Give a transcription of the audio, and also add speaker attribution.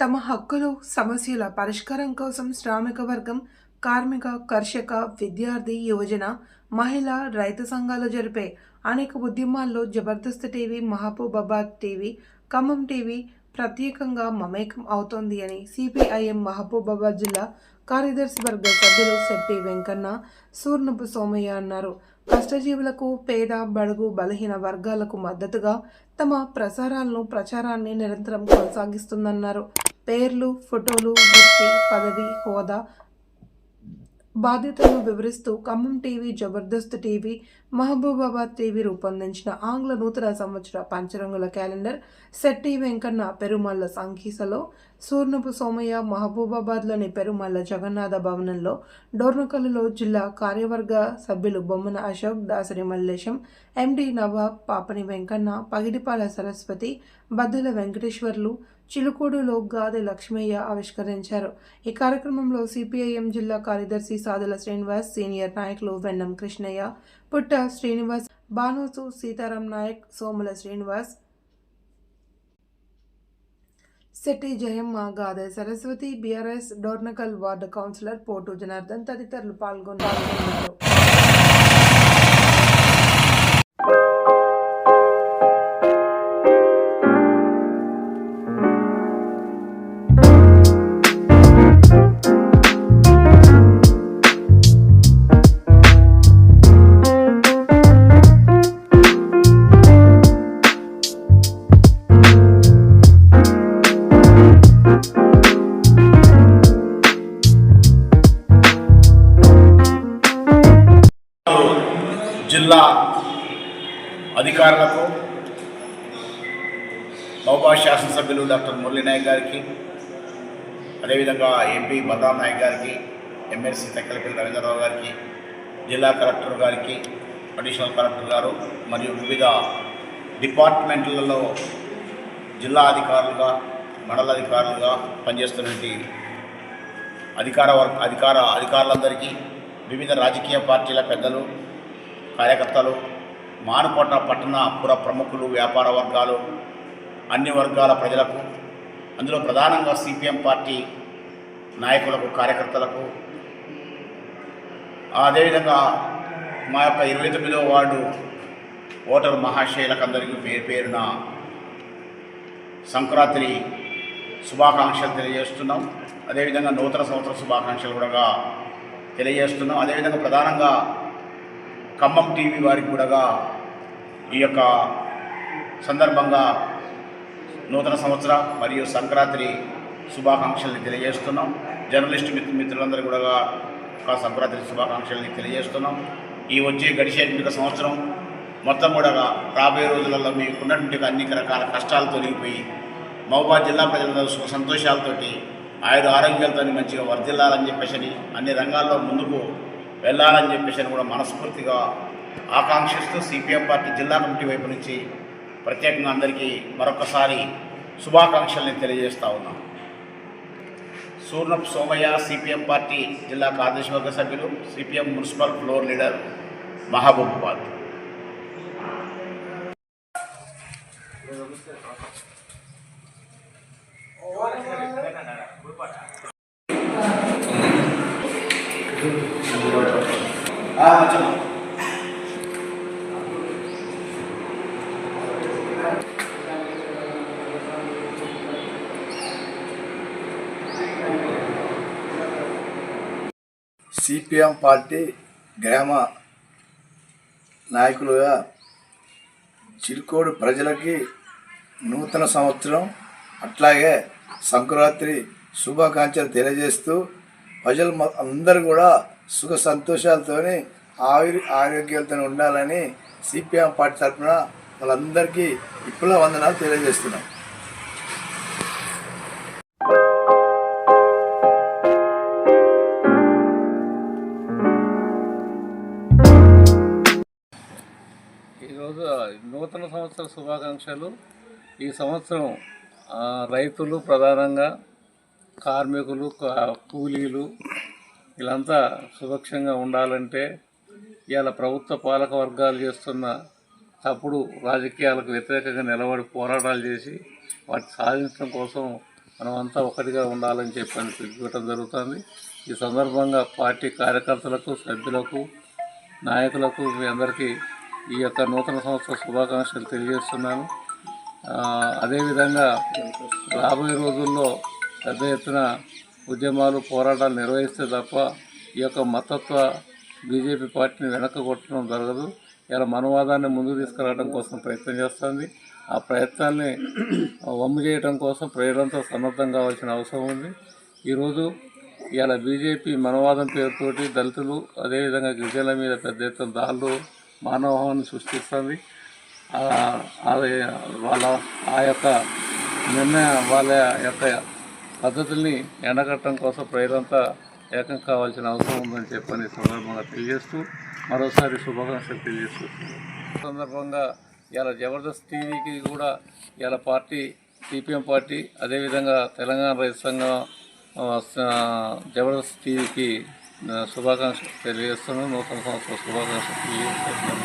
Speaker 1: తమ హక్కులు సమస్యల పరిష్కారం కోసం శ్రామిక వర్గం కార్మిక కర్షక విద్యార్థి యువజన మహిళ రైతు సంఘాలు జరిపే అనేక ఉద్యమాల్లో Jabardast TV Mahabubabad TV Khammam TV ప్రత్యేకంగా మమేకం అవుతోంది అని సిపిఐఎం మహబూబాబాద్ జిల్లా కార్యదర్శి వర్గ సభ్యులు శెట్టి వెంకన్న సూర్ణపు సోమయ్య అన్నారు. కష్టజీవులకు పేద బడుగు బలహీన వర్గాలకు మద్దతుగా తమ ప్రసారాలను ప్రచారాన్ని నిరంతరం కొనసాగిస్తుందన్నారు. పేర్లు ఫోటోలు వృత్తి పదవి హోదా బాధ్యతలను వివరిస్తూ Khammam TV Jabardast TV Mahabubabad TV రూపొందించిన ఆంగ్ల నూతన సంవత్సర పంచరంగుల క్యాలెండర్ శెట్టి వెంకన్న పెరుమల్ల సంఖీసలో సూర్ణపు సోమయ్య మహబూబాబాద్లోని పెరుమల్ల జగన్నాథ భవనంలో డోర్నకల్లులో జిల్లా కార్యవర్గ సభ్యులు బొమ్మన అశోక్ దాసరి మల్లేశం ఎండి నవాబ్ పాపని వెంకన్న పగిడిపాల సరస్వతి బద్దల వెంకటేశ్వర్లు చిలుకూడులో లోక్గాది లక్ష్మయ్య ఆవిష్కరించారు. ఈ కార్యక్రమంలో సిపిఐఎం జిల్లా కార్యదర్శి సాదుల శ్రీనివాస్ సీనియర్ నాయకులు Vennam Krishnaiah Putta Srinivas Banosu Seetharam Nayak Somula Srinivas Shetty Jayamma Gade Saraswathi BRS Dornakal ward councillor Potu Janardhan తదితరులు పాల్గొన్నారు.
Speaker 2: అధికారులకు మహబూబా శాసనసభ్యులు డాక్టర్ మురళీనాయక్ గారికి అదేవిధంగా ఎంపీ బలరాం నాయక్ గారికి ఎమ్మెల్సీ తెక్కలపల్లి రవీంద్రరావు గారికి జిల్లా కలెక్టర్ గారికి అడిషనల్ కలెక్టర్ గారు మరియు వివిధ డిపార్ట్మెంట్లలో జిల్లా అధికారులుగా మండల అధికారులుగా పనిచేస్తున్నటువంటి అధికార వర్గ అధికార అధికారులందరికీ వివిధ రాజకీయ పార్టీల పెద్దలు కార్యకర్తలు మానుకోట పట్టణ పుర ప్రముఖులు వ్యాపార వర్గాలు అన్ని వర్గాల ప్రజలకు అందులో ప్రధానంగా సిపిఎం పార్టీ నాయకులకు కార్యకర్తలకు అదేవిధంగా మా యొక్క ఇరవై తొమ్మిదవ వార్డు ఓటర్ మహాశయులకు అందరికీ పేరు పేరున సంక్రాంతి శుభాకాంక్షలు తెలియజేస్తున్నాం. అదేవిధంగా నూతన సంవత్సర శుభాకాంక్షలు కూడా తెలియజేస్తున్నాం. అదేవిధంగా ప్రధానంగా ఖమ్మం టీవీ వారికి కూడా ఈ యొక్క సందర్భంగా నూతన సంవత్సర మరియు సంక్రాంతి శుభాకాంక్షల్ని తెలియజేస్తున్నాం. జర్నలిస్ట్ మిత్ర మిత్రులందరూ కూడా ఒక సంక్రాంతి శుభాకాంక్షల్ని తెలియజేస్తున్నాం. ఈ వచ్చే గడిచేటువంటి సంవత్సరం మొత్తం కూడా రాబోయే రోజులలో మీకున్నటువంటి అన్ని రకాల కష్టాలు తొలగిపోయి మహబూబాద్ జిల్లా ప్రజలందరూ సుఖ సంతోషాలతోటి ఆయుర ఆరోగ్యాలతో మంచిగా వర్ధిల్లాలని చెప్పేసి అన్ని రంగాల్లో ముందుకు వెళ్ళాలని చెప్పేసి కూడా మనస్ఫూర్తిగా ఆకాంక్షిస్తూ సిపిఎం పార్టీ జిల్లా కమిటీ వైపు నుంచి ప్రత్యేకంగా అందరికీ మరొకసారి శుభాకాంక్షల్ని తెలియజేస్తా ఉన్నాం. సూర్ణప్ సోమయ్య సిపిఎం పార్టీ జిల్లా కార్యదర్శివర్గ సభ్యులు CPM municipal floor leader Mahabubabad ఆ, మంచిగా.
Speaker 3: సిపిఎం పార్టీ గ్రామ నాయకులుగా చిరుకోడు ప్రజలకి నూతన సంవత్సరం అట్లాగే సంక్రాంతి శుభాకాంక్షలు తెలియజేస్తూ ప్రజలు అందరూ కూడా సుఖ సంతోషాలతోనే ఆయుర్ ఆరోగ్యాలతో ఉండాలని సిపిఎం పార్టీ తరఫున వాళ్ళందరికీ ఇప్పుడు వందనాలు తెలియజేస్తున్నాం.
Speaker 4: ఈరోజు నూతన సంవత్సర శుభాకాంక్షలు. ఈ సంవత్సరం రైతులు ప్రధానంగా కార్మికులు కూలీలు వీళ్ళంతా సురక్షంగా ఉండాలంటే ఇవాళ ప్రభుత్వ పాలక వర్గాలు చేస్తున్న తప్పుడు రాజకీయాలకు వ్యతిరేకంగా నిలబడి పోరాటాలు చేసి వాటి సాధించడం కోసం మనమంతా ఒకటిగా ఉండాలని చెప్పని పిలుపుకోవడం జరుగుతుంది. ఈ సందర్భంగా పార్టీ కార్యకర్తలకు సభ్యులకు నాయకులకు మీ అందరికీ ఈ యొక్క నూతన సంవత్సర శుభాకాంక్షలు తెలియజేస్తున్నాను. అదేవిధంగా రాబోయే రోజుల్లో పెద్ద ఎత్తున ఉద్యమాలు పోరాటాలు నిర్వహిస్తే తప్ప ఈ యొక్క మతత్వ బీజేపీ పార్టీని వెనక కొట్టడం జరగదు. ఇలా మనవాదాన్ని ముందుకు తీసుకురావడం కోసం ప్రయత్నం చేస్తుంది. ఆ ప్రయత్నాన్ని వమ్ము చేయడం కోసం ప్రజలంతా సన్నద్ధం కావాల్సిన అవసరం ఉంది. ఈరోజు ఇలా బీజేపీ మనవాదం పేరుతోటి దళితులు అదేవిధంగా గిరిజనుల మీద పెద్ద ఎత్తున దాళ్ళు మానవహాన్ని సృష్టిస్తుంది. వాళ్ళ ఆ యొక్క నిర్ణయ వాళ్ళ యొక్క పద్ధతుల్ని ఎండగట్టడం కోసం ప్రజలంతా ఏకం కావాల్సిన అవసరం ఉందని చెప్పని సందర్భంగా తెలియజేస్తూ మరోసారి శుభాకాంక్షలు తెలియజేస్తూ సందర్భంగా ఇలా జబర్దస్త్ టీవీకి కూడా ఇలా పార్టీ సిపిఎం పార్టీ అదేవిధంగా తెలంగాణ రైతు సంఘం జబర్దస్త్ టీవీకి శుభాకాంక్షలు తెలియజేస్తున్నాను. నూతన సంవత్సర శుభాకాంక్షలు తెలియజేస్తున్నాను.